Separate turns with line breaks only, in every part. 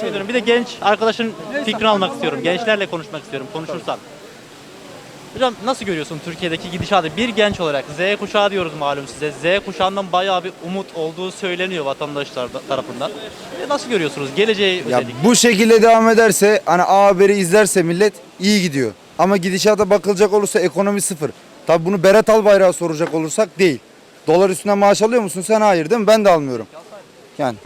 Diyorum, Bir de genç arkadaşın fikrini almak istiyorum. Gençlerle konuşmak istiyorum. Konuşursak. Hocam nasıl görüyorsun Türkiye'deki gidişatı? Bir genç olarak Z kuşağı diyoruz malum size. Z kuşağından bayağı bir umut olduğu söyleniyor vatandaşlar da- tarafından. E nasıl görüyorsunuz geleceği
Ya
özellikle?
bu şekilde devam ederse hani A Haber'i izlerse millet iyi gidiyor. Ama gidişata bakılacak olursa ekonomi sıfır. Tabi bunu Berat Albayrak'a soracak olursak değil. Dolar üstüne maaş alıyor musun sen? Hayır değil mi? Ben de almıyorum. Yani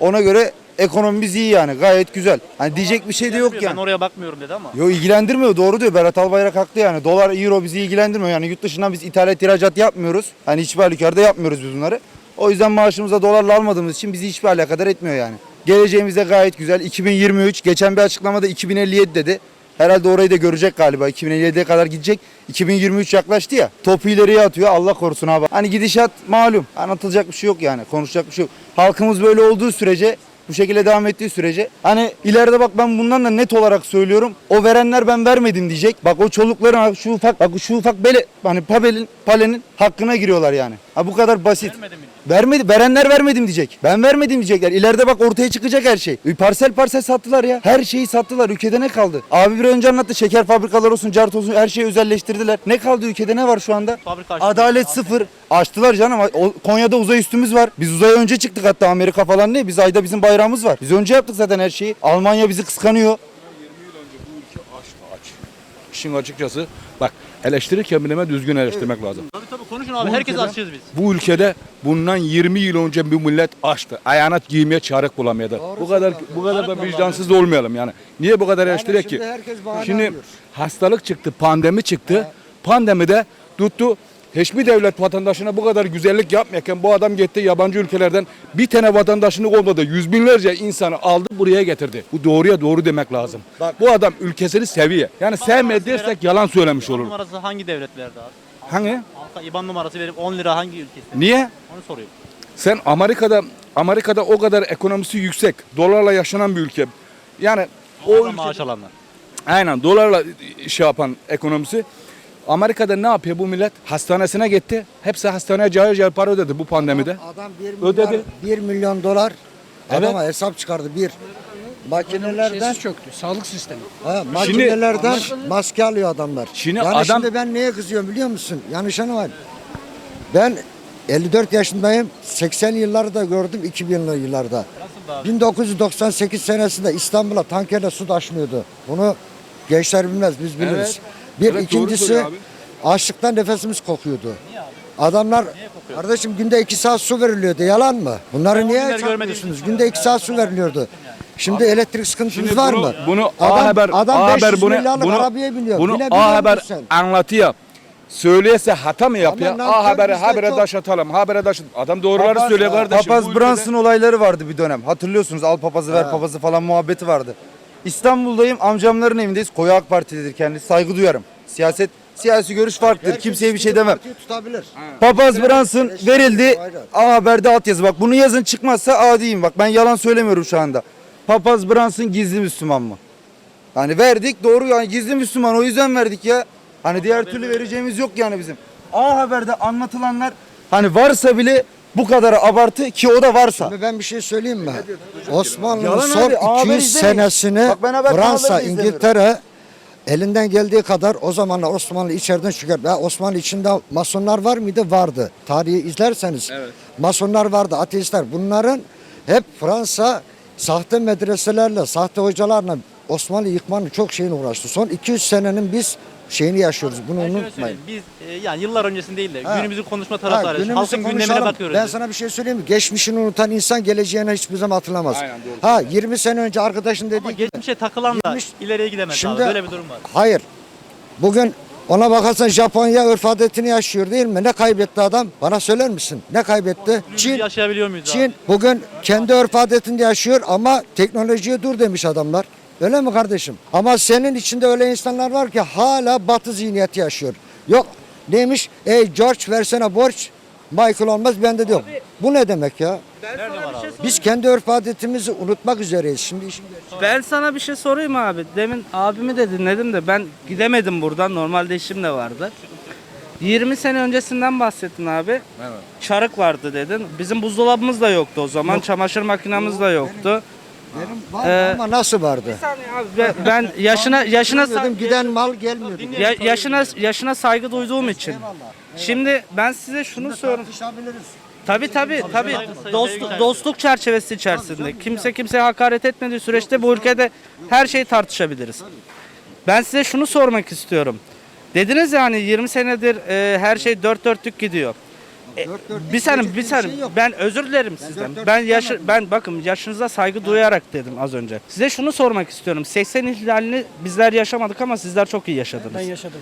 ona göre ekonomimiz iyi yani gayet güzel. Hani diyecek bir şey de yok
Ben
yani.
oraya bakmıyorum dedi ama.
Yo ilgilendirmiyor doğru diyor Berat Albayrak haklı yani. Dolar, euro bizi ilgilendirmiyor yani yurt dışından biz ithalat ihracat yapmıyoruz. Hani hiçbir halükarda yapmıyoruz biz bunları. O yüzden maaşımıza dolarla almadığımız için bizi hiçbir alakadar etmiyor yani. Geleceğimize gayet güzel. 2023 geçen bir açıklamada 2057 dedi. Herhalde orayı da görecek galiba. 2057'ye kadar gidecek. 2023 yaklaştı ya. Topu ileriye atıyor. Allah korusun abi. Hani gidişat malum. Anlatılacak bir şey yok yani. Konuşacak bir şey yok. Halkımız böyle olduğu sürece bu şekilde devam ettiği sürece hani ileride bak ben bundan da net olarak söylüyorum. O verenler ben vermedim diyecek. Bak o çolukların şu ufak bak şu ufak bele hani pabelin palenin hakkına giriyorlar yani. Ha bu kadar basit.
Vermedi mi?
Vermedi. Verenler vermedim diyecek. Ben vermedim diyecekler. İleride bak ortaya çıkacak her şey. E, Parsel parsel sattılar ya. Her şeyi sattılar. Ülkede ne kaldı? Abi bir önce anlattı. Şeker fabrikaları olsun, cart olsun her şeyi özelleştirdiler. Ne kaldı ülkede ne var şu anda?
Fabrika açtı.
Adalet sıfır. Açtılar canım. O- Konya'da uzay üstümüz var. Biz uzaya önce çıktık hatta Amerika falan ne? Biz ayda bizim bayrağımız var. Biz önce yaptık zaten her şeyi. Almanya bizi kıskanıyor.
İşin açıkçası bak eleştirirken bileme düzgün eleştirmek lazım.
Tabii tabii konuşun abi.
Bu
Herkes
ülkede-
açıyoruz biz.
Bu ülkede bundan 20 yıl önce bir millet açtı. Ayağına giymeye çarık bulamıyordu. bu kadar bu kadar da vicdansız da olmayalım yani. Niye bu kadar eleştiriyor ki?
şimdi herkes bahane
Şimdi
arıyor.
hastalık çıktı, pandemi çıktı. Pandemide tuttu Hiçbir devlet vatandaşına bu kadar güzellik yapmayarken bu adam gitti yabancı ülkelerden bir tane vatandaşını olmadı. Yüz binlerce insanı aldı buraya getirdi. Bu doğruya doğru demek lazım. Bu adam ülkesini seviyor. Yani sevmedi dersek yalan söylemiş
İban
olur.
numarası hangi devlet verdi abi?
Hangi?
Halka IBAN numarası verip 10 lira hangi ülkesi?
Niye?
Onu soruyorum.
Sen Amerika'da Amerika'da o kadar ekonomisi yüksek. Dolarla yaşanan bir ülke. Yani o
Oradan
ülke,
maaş alanlar.
aynen dolarla şey yapan ekonomisi. Amerika'da ne yapıyor bu millet? Hastanesine gitti. Hepsi hastaneye cayır cayır para ödedi bu pandemide.
Adam 1 milyar,
Ödedi.
1 milyon dolar
Evet.
adama hesap çıkardı bir. Makinelerden
Şeysiz çöktü. Sağlık sistemi.
ha, makinelerden maske alıyor adamlar.
Şimdi
yani
adam-
şimdi ben neye kızıyorum biliyor musun? Yanlış anlamayın. Ben 54 yaşındayım. 80 yılları da gördüm 2000'li yıllarda. 1998 senesinde İstanbul'a tankerle su taşmıyordu. Bunu gençler bilmez biz biliriz. Bir
Evet,
ikincisi
abi.
açlıktan nefesimiz kokuyordu. Adamlar kardeşim günde 2 saat su veriliyordu yalan mı? Bunları
Ben
niye saklıyorsunuz? Günde 2 saat su veriliyordu. Şimdi elektrik sıkıntımız
Şimdi
var
bunu,
mı?
Bunu
adam,
A Haber
adam
A
500
Haber bunu bunu,
arabaya biniyor.
bunu A Haber
sen?
anlatıyor. Söyleyese hata mı yapıyor?
Ama
A Haber'e habere taş atalım. Habere taş Adam doğruları
Papaz-
söylüyor kardeşim.
Papaz
ülkede-
Brunson olayları vardı bir dönem. Hatırlıyorsunuz al papazı ver papazı falan muhabbeti vardı. İstanbul'dayım amcamların evindeyiz. Koyu AK Partilidir kendisi. Saygı duyarım. Siyaset siyasi görüş farklıdır.
Herkes
Kimseye bir şey demem.
tutabilir.
Papaz Brunson verildi. A Haber'de alt yazı. Bak bunu yazın çıkmazsa A diyeyim. Bak ben yalan söylemiyorum şu anda. Papaz Brunson gizli Müslüman mı? Hani verdik doğru yani gizli Müslüman o yüzden verdik ya. Hani diğer türlü vereceğimiz yok yani bizim. A Haber'de anlatılanlar hani varsa bile bu kadar abartı ki o da varsa.
Şimdi ben bir şey söyleyeyim mi? Osmanlı'nın
Yalan
son
abi, haber
200
izlemeyin.
senesini
Bak ben haber
Fransa,
kanalları da izlemiyorum.
İngiltere elinden geldiği kadar o zamanlar Osmanlı içeriden çıkar. Ve Osmanlı içinde masonlar var mıydı? Vardı. Tarihi izlerseniz masonlar vardı, ateistler. Bunların hep Fransa sahte medreselerle, sahte hocalarla Osmanlı yıkmanın çok şeyine uğraştı. Son 200 senenin biz şeyini yaşıyoruz. Bunu
Ben şöyle
unutmayın.
söyleyeyim. Biz e, yani yıllar öncesinde değil de
Ha.
günümüzü konuşma
Ha,
taraftarıyız.
günümüzü
Halkın gündemine
konuşalım.
bakıyoruz.
Ben
biz.
sana bir şey söyleyeyim mi? Geçmişini unutan insan geleceğine hiçbir zaman hatırlamaz.
Aynen, doğru
ha 20 sene önce arkadaşın dediği
Ama
gibi.
geçmişe takılan da
Yirmi-
ileriye gidemez
Şimdi-
abi. Böyle bir durum var.
Hayır. Bugün ona bakarsan Japonya örf adetini yaşıyor değil mi? Ne kaybetti adam? Bana söyler misin? Ne kaybetti?
Günümüzü
Çin.
yaşayabiliyor muyuz
Çin
abi?
bugün kendi örf adetinde yaşıyor ama teknolojiye dur demiş adamlar. Öyle mi kardeşim? Ama senin içinde öyle insanlar var ki hala batı zihniyeti yaşıyor. Yok neymiş? Ey George versene borç. Michael olmaz bende diyor. Bu ne demek ya?
Nerede var abi?
Biz kendi örf adetimizi unutmak üzereyiz. Şimdi işin
Ben sana bir şey sorayım abi. Demin abimi de dinledim de ben gidemedim buradan. Normalde işim de vardı. 20 sene öncesinden bahsettin abi.
Evet.
Çarık vardı dedin. Bizim buzdolabımız da yoktu o zaman. Çamaşır makinamız da yoktu.
Var
Ee,
ama nasıl vardı?
Abi, ben, yaşına yaşına
Dedim giden mal gelmiyordu.
ya- yaşına yaşına saygı duyduğum için. Şimdi ben size şunu soruyorum.
Tartışabiliriz.
Tabii tabii tabii. Dostluk, dostluk çerçevesi içerisinde. Kimse kimseye hakaret etmediği süreçte bu ülkede her şeyi tartışabiliriz. Ben size şunu sormak istiyorum. Dediniz yani 20 senedir e, her şey dört dörtlük gidiyor. E, bir saniye bir saniye ben özür dilerim sizden. Ben yaşı ben bakın yaşınıza saygı duyarak dedim az önce. Size şunu sormak istiyorum. 80 ihtilalini bizler yaşamadık ama sizler çok iyi yaşadınız. Ben yaşadım.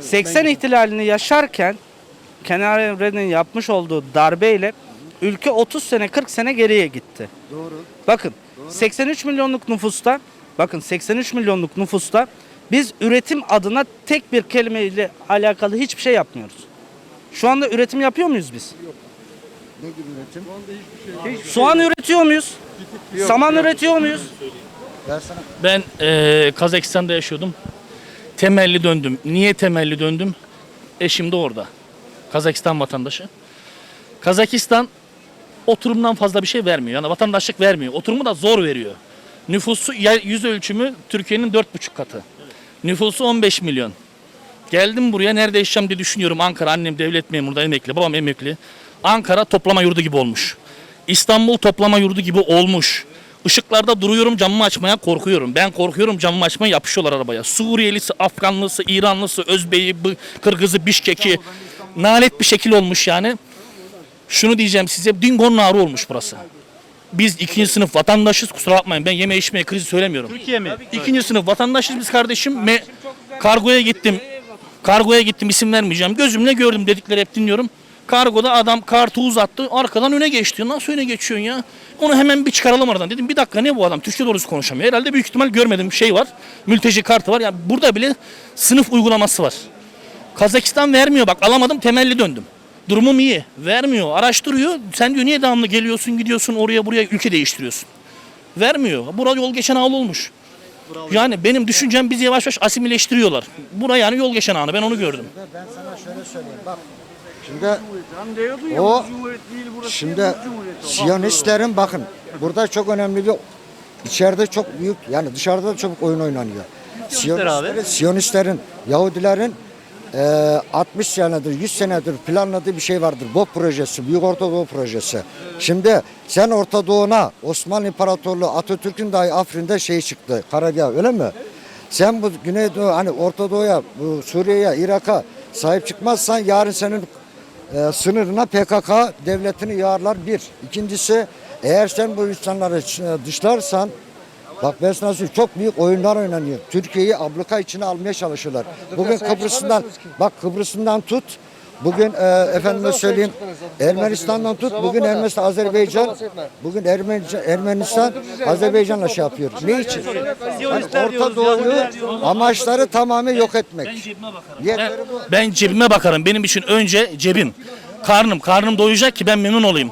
80 ihtilalini yaşarken Kenan Evren'in yapmış olduğu darbeyle ülke 30 sene 40 sene geriye gitti. Doğru. Bakın 83 milyonluk nüfusta bakın 83 milyonluk nüfusta biz üretim adına tek bir kelimeyle alakalı hiçbir şey yapmıyoruz. Şu anda üretim yapıyor muyuz biz?
Ne gibi üretim?
Soğan üretiyor muyuz? Saman üretiyor muyuz?
Ben
eee, Kazakistan'da yaşıyordum. Temelli döndüm. Niye temelli döndüm? Eşim de orada. Kazakistan vatandaşı. Kazakistan oturumdan fazla bir şey vermiyor. Yani vatandaşlık vermiyor. Oturumu da zor veriyor. Nüfusu yer- yüz ölçümü Türkiye'nin dört buçuk katı. Nüfusu 15 milyon. Geldim buraya nerede yaşayacağım diye düşünüyorum. Ankara annem devlet memuru da emekli. Babam emekli. Ankara toplama yurdu gibi olmuş. İstanbul toplama yurdu gibi olmuş. Işıklarda duruyorum camımı açmaya korkuyorum. Ben korkuyorum camımı açmaya yapışıyorlar arabaya. Suriyelisi, Afganlısı, İranlısı, Özbeyi, Kırgızı, Bişkeki. Nalet bir şekil olmuş yani. Şunu diyeceğim size dingonun ağrı olmuş burası. Biz ikinci sınıf vatandaşız kusura bakmayın ben yeme içmeye krizi söylemiyorum.
Türkiye mi?
İkinci sınıf vatandaşız biz kardeşim. Me kargoya gittim. Kargoya gittim isim vermeyeceğim. Gözümle gördüm dedikleri hep dinliyorum. Kargoda adam kartı uzattı. Arkadan öne geçti. Nasıl öne geçiyorsun ya? Onu hemen bir çıkaralım aradan. Dedim bir dakika ne bu adam? Türkçe doğrusu konuşamıyor. Herhalde büyük ihtimal görmedim şey var. Mülteci kartı var. Ya burada bile sınıf uygulaması var. Kazakistan vermiyor bak alamadım temelli döndüm. Durumum iyi. Vermiyor. Araştırıyor. Sen diyor niye devamlı geliyorsun gidiyorsun oraya buraya ülke değiştiriyorsun. Vermiyor. Burada yol geçen ağlı olmuş. Yani benim düşüncem bizi yavaş yavaş asimileştiriyorlar. Bura yani yol geçen ağını ben onu gördüm.
ben sana şöyle söyleyeyim bak. Şimdi o şimdi Siyonistlerin bakın burada çok önemli bir içeride çok büyük yani dışarıda da çok oyun oynanıyor. Siyonistlerin, Siyonistlerin Yahudilerin e, 60 senedir 100 senedir planladığı bir şey vardır. BOP projesi, Büyük Orta Doğu projesi. Şimdi sen Orta Doğu'na Osmanlı İmparatorluğu Atatürk'ün dahi Afrin'de şey çıktı. Karabağ öyle mi? Sen bu Güneydoğu hani Orta Doğu'ya, bu Suriye'ye, Irak'a sahip çıkmazsan yarın senin e, sınırına PKK devletini yağarlar bir. İkincisi eğer sen bu insanları dışlarsan bak ben sana söyleyeyim, çok büyük oyunlar oynanıyor. Türkiye'yi abluka içine almaya çalışıyorlar. Bugün Kıbrıs'ından bak Kıbrıs'ından tut Bugün e, efendime söyleyeyim Ermenistan'dan tut bugün Ermenistan Azerbaycan bugün Ermenistan, Ermenistan Azerbaycan'la şey yapıyor. Ne için? Yani Orta Doğu'yu amaçları tamamen yok etmek. Bu.
Ben cebime bakarım. Benim için önce cebim. Karnım. Karnım doyacak ki ben memnun olayım.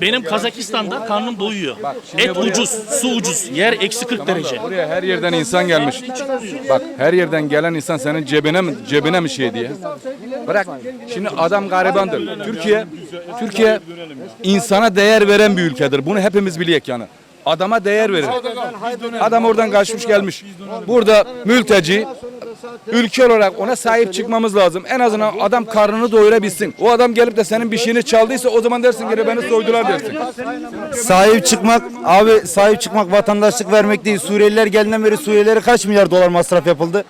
Benim Kazakistan'da karnım doyuyor. Et ucuz, su ucuz. Yer eksi 40 derece.
Buraya her yerden insan gelmiş. Bak her yerden gelen insan senin cebine mi cebine mi şey diye. Bırak. Şimdi adam garibandır. Türkiye Türkiye insana değer veren bir ülkedir. Bunu hepimiz biliyek yani. Adama değer verir. Adam oradan kaçmış gelmiş. Burada mülteci ülke olarak ona sahip çıkmamız lazım. En azından adam karnını doyurabilsin. O adam gelip de senin bir şeyini çaldıysa o zaman dersin ki beni soydular dersin.
Sahip çıkmak abi sahip çıkmak vatandaşlık vermek değil. Suriyeliler geldiğinden beri Suriyelilere kaç milyar dolar masraf yapıldı?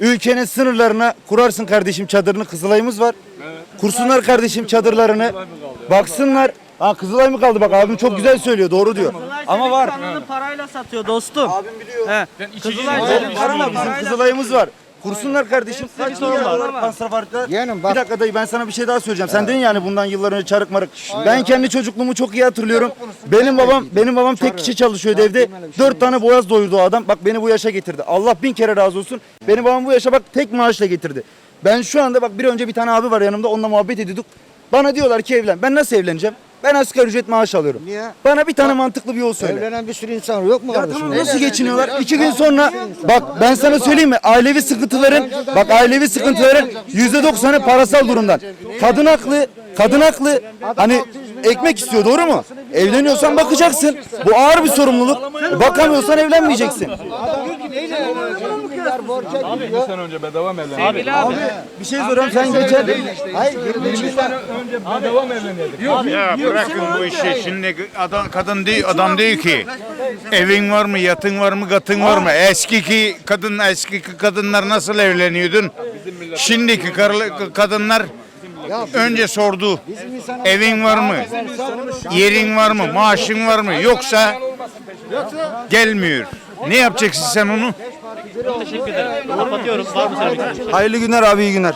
Ülkenin sınırlarına kurarsın kardeşim çadırını Kızılay'ımız var. Kursunlar kardeşim çadırlarını. Baksınlar. Ha Kızılay mı kaldı bak abim çok güzel söylüyor doğru diyor. Ama var.
Kanını parayla satıyor dostum.
Abim biliyor.
He. Kızılay senin kanını
bizim
parayla
Kızılay'ımız var. Kursunlar kardeşim. Kaç
sorun var.
harcıyorlar?
Yeğenim bak.
Bir dakika dayı ben sana bir şey daha söyleyeceğim. Sen dedin yani bundan yıllar önce çarık marık. Ben kendi çocukluğumu çok iyi hatırlıyorum. Benim babam benim babam tek kişi çalışıyordu evde. Dört tane boğaz doyurdu o adam. Bak beni bu yaşa getirdi. Allah bin kere razı olsun. Benim babam bu yaşa bak tek maaşla getirdi. Ben şu anda bak bir önce bir tane abi var yanımda onunla muhabbet ediyorduk. Bana diyorlar ki evlen. Ben nasıl evleneceğim? Ben asgari ücret maaş alıyorum.
Niye?
Bana bir tane mantıklı bir yol söyle.
Evlenen bir sürü insan yok mu
Ya
kardeşim?
tamam nasıl geçiniyorlar? İki gün sonra bak ben sana söyleyeyim mi? Ailevi sıkıntıların bak ailevi sıkıntıların yüzde doksanı parasal durumdan. Kadın haklı, kadın haklı. Hani ekmek istiyor doğru mu? Evleniyorsan bakacaksın. Bu ağır bir sorumluluk. Bakamıyorsan evlenmeyeceksin.
Bir sene önce bedava mı evlendik?
Sevgili abi.
Bir şey soruyorum sen geçer.
Hayır 23 yılda
önce bedava mı evlendik? Yok.
Ya bırakın bu işi. Şimdi adam kadın değil adam değil ki. Evin var mı, yatın var mı, gatın var mı? Eskiki kadın eski kadınlar nasıl evleniyordun? Şimdiki karılı- kadınlar önce sordu. Evin var mı? Yerin var mı? Maaşın var mı? Yoksa gelmiyor. Ne yapacaksın sen onu?
Teşekkür ederim. Kapatıyorum. Var mı söylemek istediğiniz?
Hayırlı günler abi iyi günler.